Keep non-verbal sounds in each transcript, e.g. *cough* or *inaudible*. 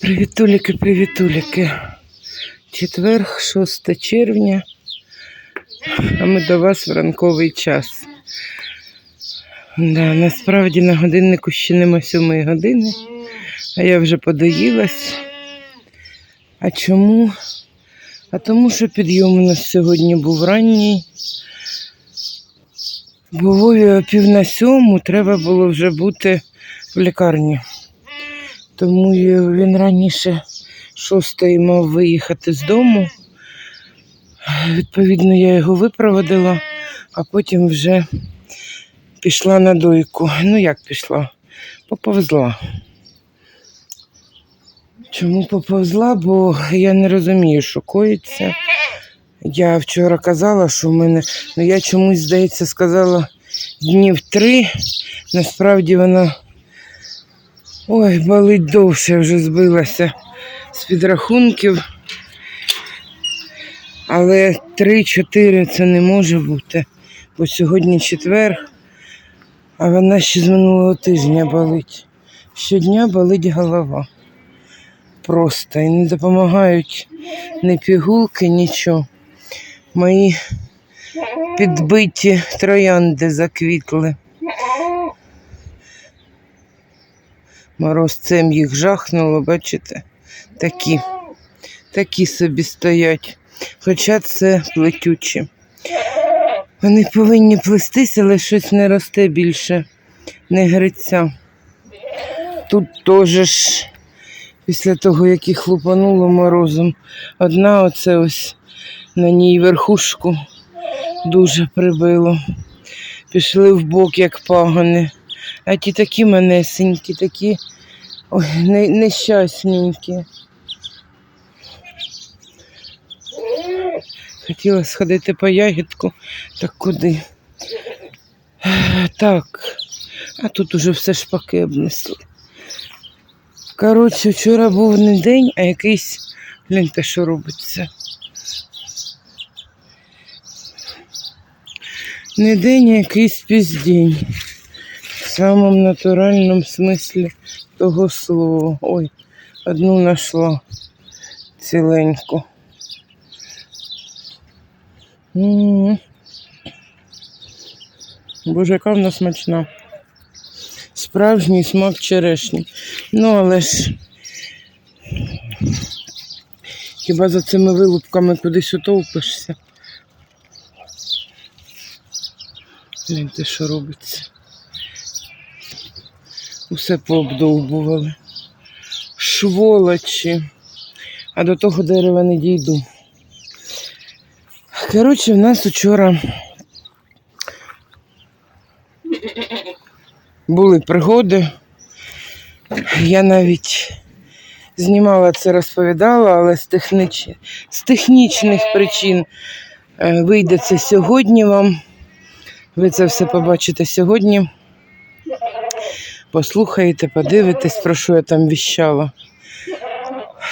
Привітуліки, привітуліки. Четверг, 6 червня, а ми до вас в ранковий час. Да, насправді на годиннику ще нема сьомої години, а я вже подоїлась. А чому? А тому, що підйом у нас сьогодні був ранній. Бо Вові о пів на сьому треба було вже бути в лікарні. Тому він раніше шостої мав виїхати з дому. Відповідно, я його випроводила, а потім вже пішла на дойку. Ну, як пішла? Поповзла. Чому поповзла? Бо я не розумію, що коїться. Я вчора казала, що в мене, ну я чомусь, здається, сказала днів три. Насправді вона Ой, болить довше, вже збилася з підрахунків. Але 3-4 це не може бути, бо сьогодні четвер, а вона ще з минулого тижня болить. Щодня болить голова. Просто і не допомагають ні пігулки, нічого. Мої підбиті троянди заквітли. Морозцем їх жахнуло, бачите? Такі, такі собі стоять. Хоча це плетючі. Вони повинні плестись, але щось не росте більше, не гриця. Тут теж ж, після того, як їх лупануло морозом, одна оце ось на ній верхушку дуже прибило. Пішли в бок, як пагони. А ті такі манесенькі, такі ой, не, нещасненькі. Хотіла сходити по ягідку, так куди? Так, а тут уже все шпаки обнесли. Коротше, вчора був не день, а якийсь, гляньте, що робиться. Не день, а якийсь піздень. В самому натуральному смислі того слова. Ой, одну знайшла ціленьку. М. Боже, яка вона смачна. Справжній смак черешні. Ну, але ж хіба за цими вилупками кудись утовпишся? Гляньте, що робиться. Усе пообдовбували. Шволочі. А до того дерева не дійду. Коротше, в нас вчора були пригоди. Я навіть знімала це, розповідала, але з, техніч... з технічних причин е, вийде це сьогодні вам. Ви це все побачите сьогодні. Послухаєте, подивитесь, про що я там віщала.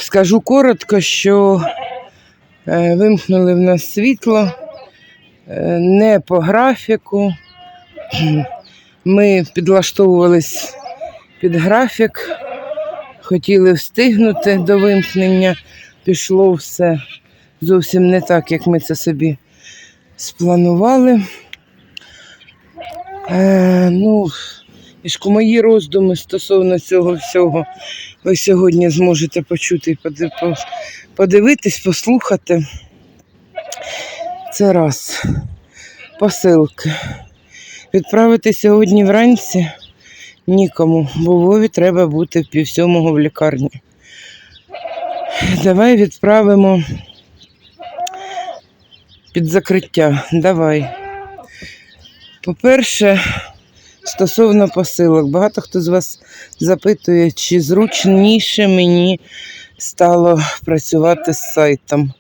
Скажу коротко, що е, вимкнули в нас світло е, не по графіку. Ми підлаштовувались під графік, хотіли встигнути до вимкнення. Пішло все зовсім не так, як ми це собі спланували. Е, ну, і мої роздуми стосовно цього всього ви сьогодні зможете почути і подивитись, послухати. Це раз. Посилки. Відправити сьогодні вранці нікому, бо Вові треба бути в пів сьомого в лікарні. Давай відправимо під закриття. Давай. По-перше, стосовно посилок, багато хто з вас запитує, чи зручніше мені стало працювати з сайтом.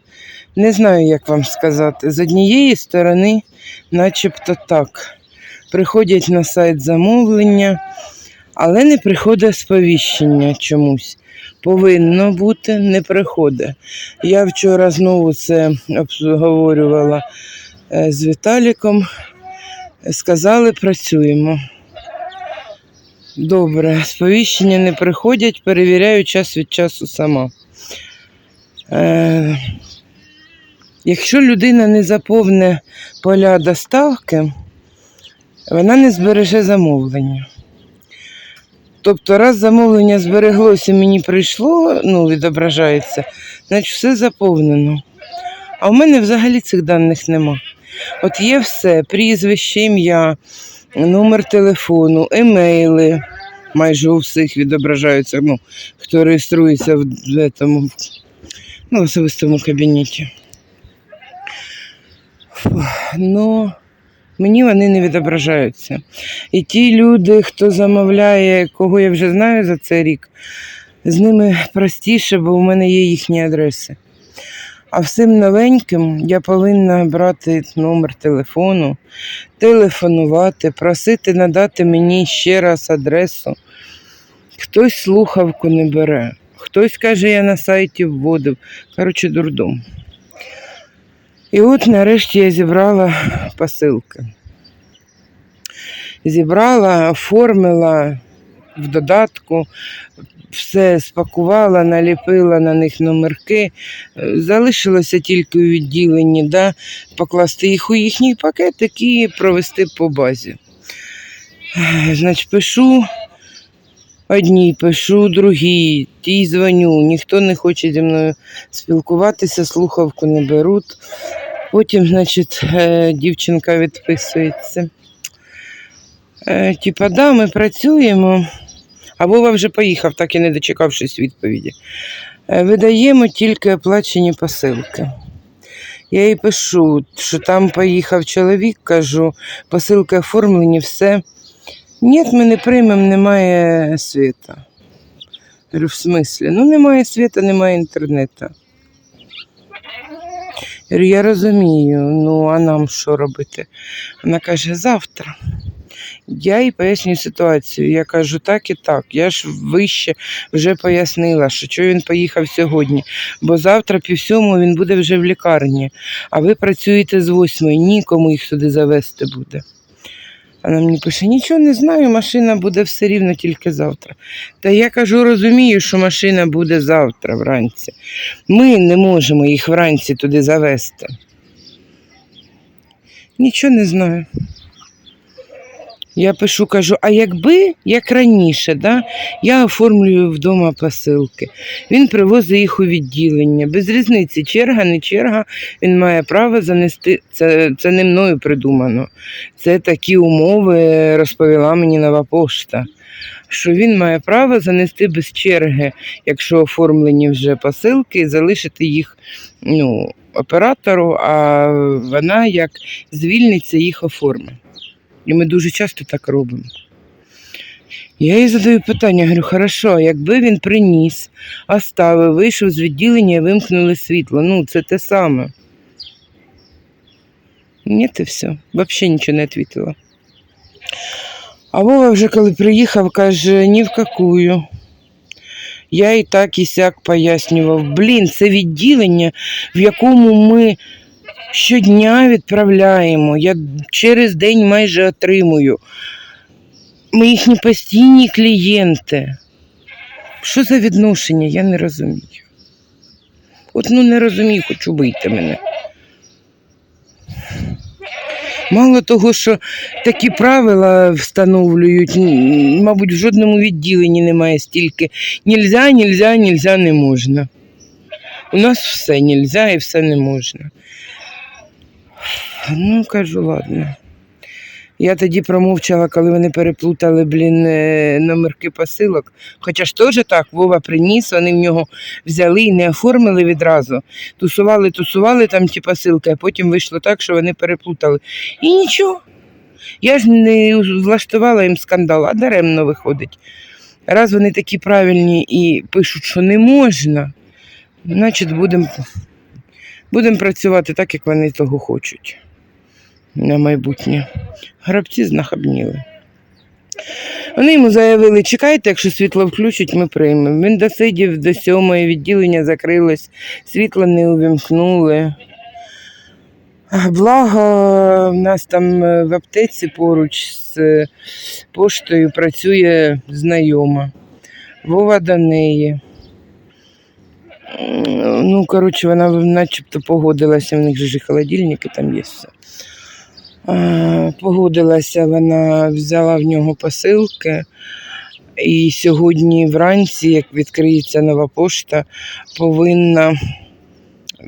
Не знаю, як вам сказати. З однієї сторони, начебто так. Приходять на сайт замовлення, але не приходить сповіщення чомусь. повинно бути, не приходить. Я вчора знову це обговорювала е, з Віталіком. Сказали, працюємо. Добре, сповіщення не приходять, перевіряю час від часу сама. Е, якщо людина не заповне поля доставки, вона не збереже замовлення. Тобто, раз замовлення збереглося, мені прийшло, ну, відображається, значить все заповнено. А в мене взагалі цих даних нема. От є все: прізвище, ім'я, номер телефону, емейли. Майже у всіх відображаються, ну, хто реєструється в, этому, ну, особистому кабінеті. Фух, Ну, мені вони не відображаються. І ті люди, хто замовляє, кого я вже знаю за цей рік, з ними простіше, бо у мене є їхні адреси. А всім новеньким я повинна брати номер телефону, телефонувати, просити надати мені ще раз адресу. Хтось слухавку не бере, хтось каже, я на сайті вводив. Коротше, дурдом. І от нарешті я зібрала посилки. Зібрала, оформила в додатку, все спакувала, наліпила на них номерки. Е, Залишилося тільки у відділенні, да, покласти їх у їхній пакетик і провести по базі. Значить, пишу одній, пишу другій, тій дзвоню, ніхто не хоче зі мною спілкуватися, слухавку не беруть. Потім, значить, е, дівчинка відписується. Е, Типа, да, ми працюємо. А Вова вже поїхав, так і не дочекавшись відповіді. Е, Видаємо тільки оплачені посилки. Я їй пишу, що там поїхав чоловік, кажу, посилки оформлені, все. Ні, ми не приймемо, немає світа. Говорю, в смислі? Ну, немає світа, немає інтернету. Говорю, я розумію, ну а нам що робити? Вона каже, завтра. Я їй пояснюю ситуацію. Я кажу, так і так. Я ж вище вже пояснила, що чого він поїхав сьогодні. Бо завтра пів сьому він буде вже в лікарні, а ви працюєте з восьмої, нікому їх сюди завести буде. Вона мені пише, нічого не знаю, машина буде все рівно тільки завтра. Та я кажу, розумію, що машина буде завтра вранці. Ми не можемо їх вранці туди завести. Нічого не знаю. Я пишу, кажу, а якби, як раніше, да, я оформлюю вдома посилки. Він привозить їх у відділення. Без різниці, черга, не черга, він має право занести. Це, це не мною придумано. Це такі умови розповіла мені нова пошта. Що він має право занести без черги, якщо оформлені вже посилки, і залишити їх ну, оператору, а вона як звільниться, їх оформить. І ми дуже часто так робимо. Я їй задаю питання, говорю, хорошо, якби він приніс, оставив, вийшов з відділення і вимкнули світло. Ну, це те саме. Ні, і все. Взагалі нічого не відповіла. А Вова вже коли приїхав, каже, ні в какую. Я і так і сяк пояснював. Блін, це відділення, в якому ми щодня відправляємо. Я через день майже отримую. Ми їхні постійні клієнти. Що за відношення, я не розумію. От ну не розумію, хочу бити мене. Мало того, що такі правила встановлюють, мабуть, в жодному відділенні немає стільки нельзя, нельзя, нельзя, не можна. У нас все нельзя і все не можна. Ну, кажу, ладно. Я тоді промовчала, коли вони переплутали, блін, е, номерки посилок. Хоча ж теж так, Вова приніс, вони в нього взяли і не оформили відразу. Тусували, тусували там ті посилки, а потім вийшло так, що вони переплутали. І нічого. Я ж не влаштувала їм скандал, а даремно виходить. Раз вони такі правильні і пишуть, що не можна, значить будемо будем працювати так, як вони того хочуть на майбутнє. Грабці знахабніли. Вони йому заявили, чекайте, якщо світло включать, ми приймемо. Він досидів до сьомої, відділення закрилось, світло не увімкнули. Благо, в нас там е, в аптеці поруч з е, поштою працює знайома. Вова до неї. Ну, коротше, вона начебто погодилася, в них же і там є все. А, Погодилася, вона взяла в нього посилки. І сьогодні вранці, як відкриється нова пошта, повинна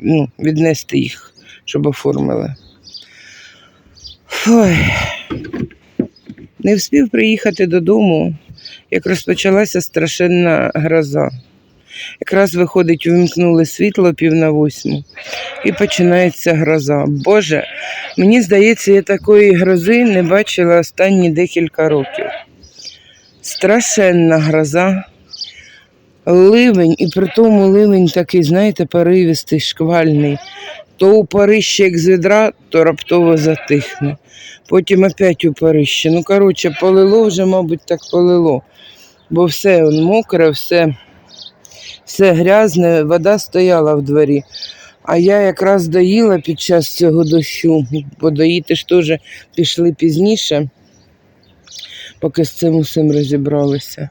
ну, віднести їх, щоб оформили. Ой. Не встиг приїхати додому, як розпочалася страшенна гроза. Якраз виходить, увімкнули світло пів на восьму і починається гроза. Боже, мені здається, я такої грози не бачила останні декілька років. Страшенна гроза. Ливень, і при тому ливень такий, знаєте, поривистий, шквальний. То упарище як з відра, то раптово затихне. Потім опять упарище. Ну, коротше, полило вже, мабуть, так полило. Бо все мокре, все, все грязне, вода стояла в дворі. А я якраз доїла під час цього дощу, бо доїти ж теж пішли пізніше, поки з цим усім розібралися.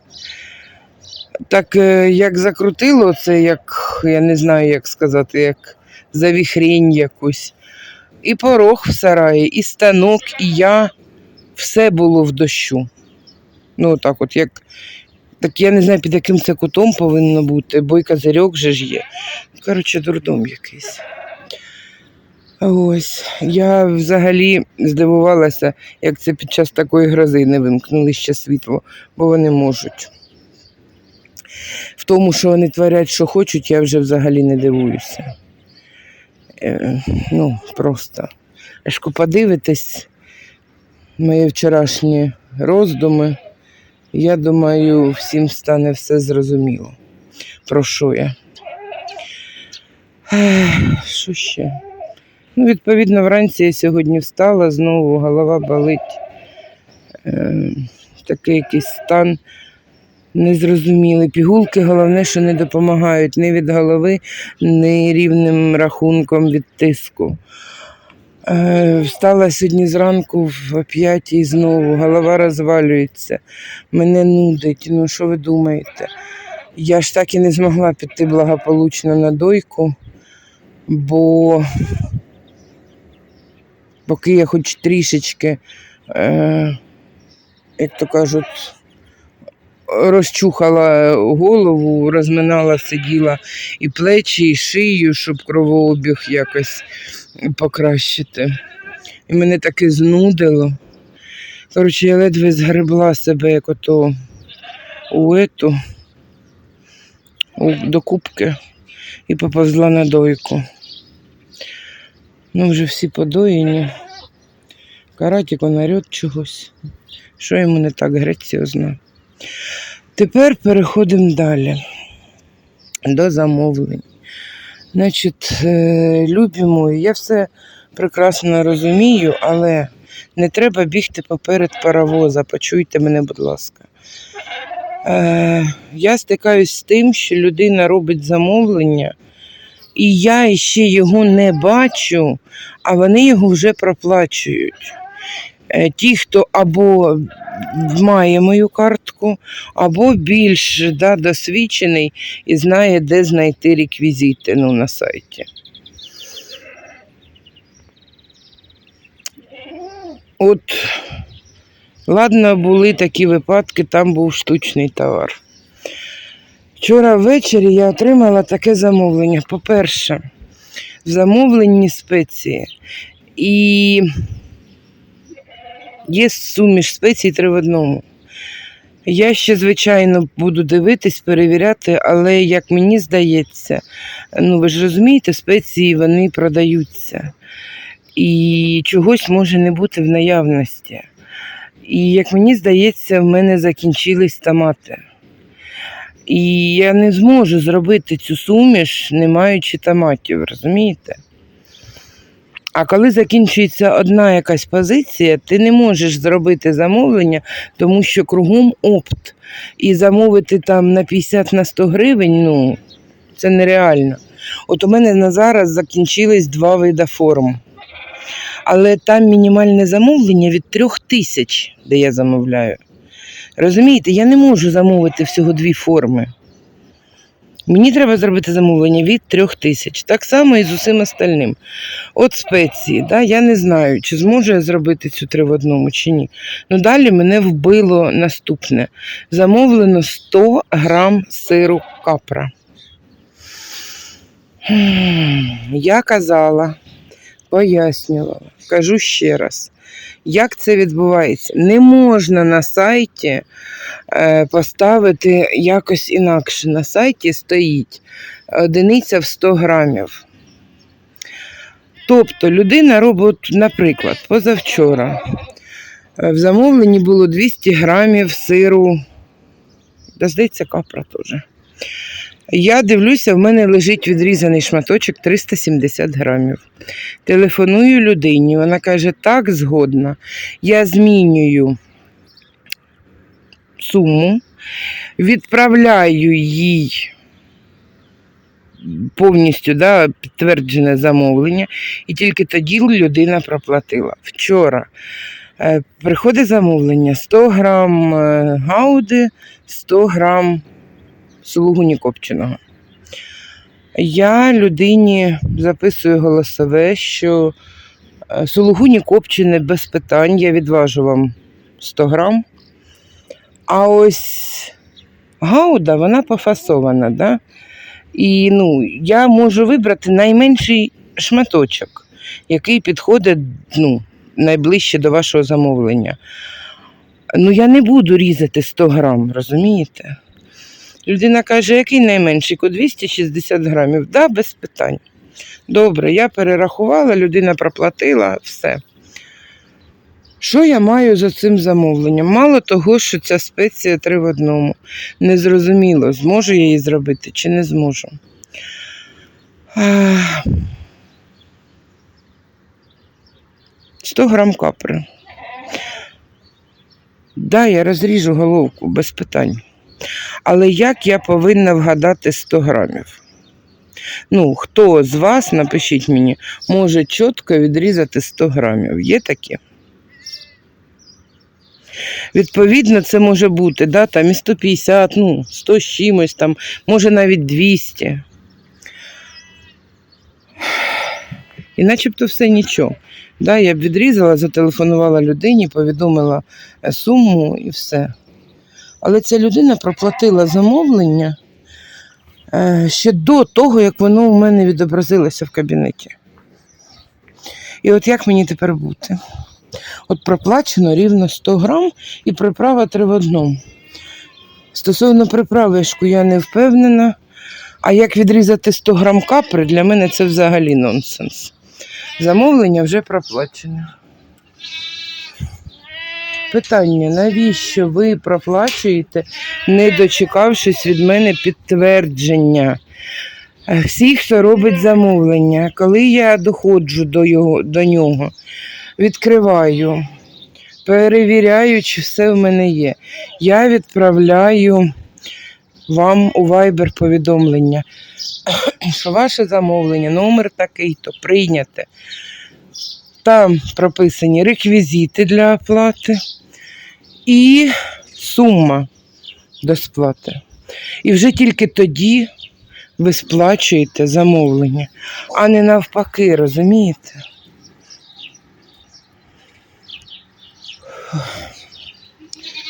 Так е, як закрутило це, як я не знаю, як сказати, як завіхрінь якусь. І порог в сараї, і станок, і я. Все було в дощу. Ну, так от, як. Так я не знаю, під яким це кутом повинно бути, бо й козирьок же ж є. Коротше, дурдом якийсь. Ось. Я взагалі здивувалася, як це під час такої грози не вимкнули ще світло, бо вони можуть. В тому, що вони творять, що хочуть, я вже взагалі не дивуюся. Е, ну, просто. Ешко подивитись мої вчорашні роздуми. Я думаю, всім стане все зрозуміло. Про що я? Що ще? Ну, відповідно, вранці я сьогодні встала, знову голова болить. Е, такий якийсь стан незрозумілий. Пігулки, головне, що не допомагають ні від голови, ні рівним рахунком від тиску. Е, Встала сьогодні зранку в п'ятій знову, голова розвалюється, мене нудить. Ну, що ви думаєте? Я ж так і не змогла піти благополучно на дойку, бо поки я хоч трішечки, е, як то кажуть, розчухала голову, розминала, сиділа і плечі, і шию, щоб кровообіг якось покращити. І мене таке знудило. Коротше, я ледве згребла себе як ото у ету, до кубки і поповзла на дойку. Ну, вже всі подоїні. Каратік наряд чогось. Що йому не так граціозно. Тепер переходимо далі до замовлень. Значить, е, любі мої, я все прекрасно розумію, але не треба бігти поперед паровоза. Почуйте мене, будь ласка. Е, я стикаюсь з тим, що людина робить замовлення, і я ще його не бачу, а вони його вже проплачують. Е, Ті, хто або має мою картку, або більш да, досвідчений і знає, де знайти реквізити ну, на сайті. От, ладно, були такі випадки, там був штучний товар. Вчора ввечері я отримала таке замовлення. По-перше, в замовленні спеції. І є суміш спецій три в одному. Я ще, звичайно, буду дивитись, перевіряти, але як мені здається, ну ви ж розумієте, спеції вони продаються. І чогось може не бути в наявності. І як мені здається, в мене закінчились томати. І я не зможу зробити цю суміш, не маючи томатів, розумієте? А коли закінчується одна якась позиція, ти не можеш зробити замовлення, тому що кругом опт. І замовити там на 50 на 100 гривень, ну, це нереально. От у мене на зараз закінчились два види форм. Але там мінімальне замовлення від трьох тисяч, де я замовляю. Розумієте, я не можу замовити всього дві форми. Мені треба зробити замовлення від трьох тисяч. Так само і з усім остальним. От спеції, да, я не знаю, чи зможу я зробити цю три в одному чи ні. Ну далі мене вбило наступне. Замовлено 100 грам сиру капра. Я казала, пояснювала, кажу ще раз. Як це відбувається? Не можна на сайті е, поставити якось інакше. На сайті стоїть одиниця в 100 грамів. Тобто людина робить, наприклад, позавчора е, в замовленні було 200 грамів сиру, да, здається, капра теж. Я дивлюся, в мене лежить відрізаний шматочок 370 грамів. Телефоную людині, вона каже, так, згодна. Я змінюю суму, відправляю їй повністю да, підтверджене замовлення, і тільки тоді людина проплатила. Вчора е, приходить замовлення 100 грам е, гауди, 100 грам сулугуні копченого. Я людині записую голосове, що е, сулугуні копчене без питань, я відважу вам 100 грам. А ось гауда, вона пофасована, да? І ну, я можу вибрати найменший шматочок, який підходить ну, найближче до вашого замовлення. Ну, я не буду різати 100 грам, розумієте? Людина каже, який найменший? Ко 260 грамів. Да, без питань. Добре, я перерахувала, людина проплатила, все. Що я маю за цим замовленням? Мало того, що ця спеція три в одному. Незрозуміло, зможу я її зробити чи не зможу. Ах. 100 грам капри. Да, я розріжу головку без питань. Але як я повинна вгадати 100 грамів? Ну, хто з вас, напишіть мені, може чітко відрізати 100 грамів? Є такі? Відповідно, це може бути, да, там і 150, ну, 100 з чимось, там, може навіть 200. І начебто все нічого. Да, я б відрізала, зателефонувала людині, повідомила е, суму і все. Але ця людина проплатила замовлення е, ще до того, як воно у мене відобразилося в кабінеті. І от як мені тепер бути? От проплачено рівно 100 грам і приправа три в одному. Стосовно приправишку я не впевнена. А як відрізати 100 грам капри, для мене це взагалі нонсенс. Замовлення вже проплачене. Питання: навіщо ви проплачуєте, не дочекавшись від мене підтвердження? Е, Всі, хто робить замовлення, коли я доходжу до, його, до нього, відкриваю, перевіряю, чи все в мене є. Я відправляю вам у Viber повідомлення, *clears throat* що ваше замовлення, номер такий-то прийняте. Там прописані реквізити для оплати і сума до сплати. І вже тільки тоді ви сплачуєте замовлення, а не навпаки, розумієте?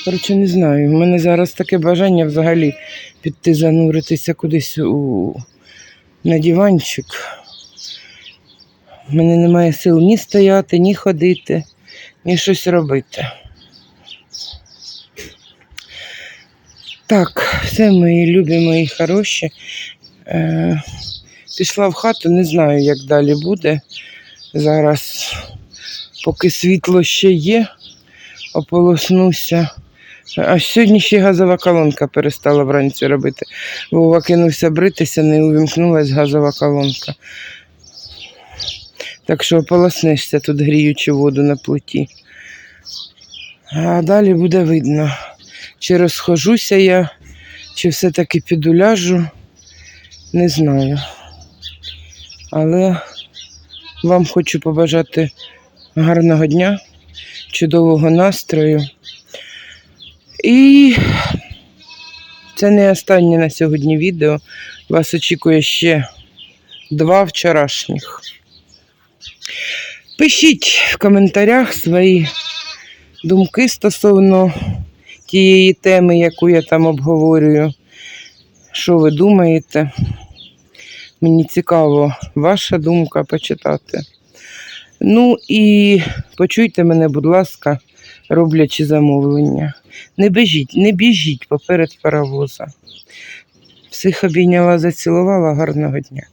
Коротше, не знаю. У мене зараз таке бажання взагалі піти зануритися кудись у... на диванчик. У мене немає сил ні стояти, ні ходити, ні щось робити. Так, все мої любі, мої хороші. Е, пішла в хату, не знаю, як далі буде. Зараз, поки світло ще є, ополоснуся. А сьогодні ще газова колонка перестала вранці робити. Вова кинувся бритися, не увімкнулась газова колонка. Так що ополоснешся тут гріючу воду на плиті. А далі буде видно, чи розхожуся я, чи все-таки піду ляжу, не знаю. Але вам хочу побажати гарного дня, чудового настрою. І це не останнє на сьогодні відео. Вас очікує ще два вчорашніх. Пишіть в коментарях свої думки стосовно тієї теми, яку я там обговорюю. Що ви думаєте? Мені цікаво ваша думка почитати. Ну і почуйте мене, будь ласка, роблячи замовлення. Не біжіть, не біжіть поперед паровоза. Всіх обійняла, зацілувала. Гарного дня.